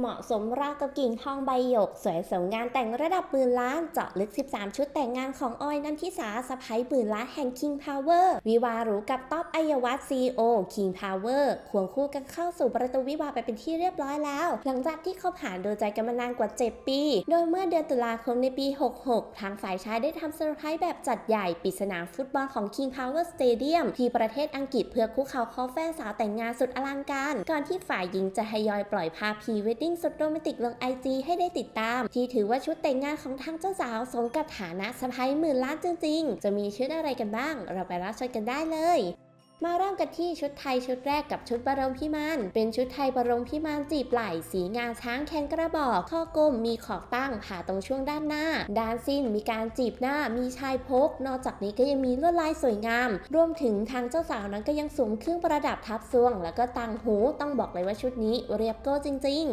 เหมาะสมราวกับกิ่งทองใบหยก สวยสมงานแต่งระดับหมื่นล้าน เจาะลึก 13 ชุดแต่งงานของออยนันทิสาสะพ้ายหมื่นล้านแห่ง King Power วิวาหรูกับต๊อบอัยวัฒน์ซีโอ King Power ควงคู่กันเข้าสู่ประตูวิวาไปเป็นที่เรียบร้อยแล้ว หลังจากที่คบหาดูใจกันมานานกว่า 7 ปี โดยเมื่อเดือนตุลาคมในปี 66 ทางฝ่ายชายได้ทำเซอร์ไพรส์แบบจัดใหญ่ปิดสนามฟุตบอลของ King Power Stadium ที่ประเทศอังกฤษเพื่อคุกเขาขอแฟนสาวแต่งงานสุดอลังการ ก่อนที่ฝ่ายหญิงจะทยอยปล่อยภาพพรีเวดดิ้งสุดโรแมนติกลงไอจีให้ได้ติดตาม ที่ถือว่าชุดแต่งงานของทางเจ้าสาว สมกับฐานะสะพ้ายหมื่นล้านจริงๆ จะมีชุดอะไรกันบ้าง เราไปรับชมกันได้เลยมาเริ่มกันที่ชุดไทยชุดแรกกับชุดบรมพิมาน เป็นชุดไทยบรมพิมานจีบไหล่สีงาช้างแคนกระบอกข้อกลมมีขอบตั้งผ่าตรงช่วงด้านหน้า ด้านสิ้นมีการจีบหน้ามีชายพก นอกจากนี้ก็ยังมีลวดลายสวยงาม รวมถึงทางเจ้าสาวนั้นก็ยังสวมเครื่องประดับทับซวง แล้วก็ต่างหูต้องบอกเลยว่าชุดนี้เรียบโก้จริง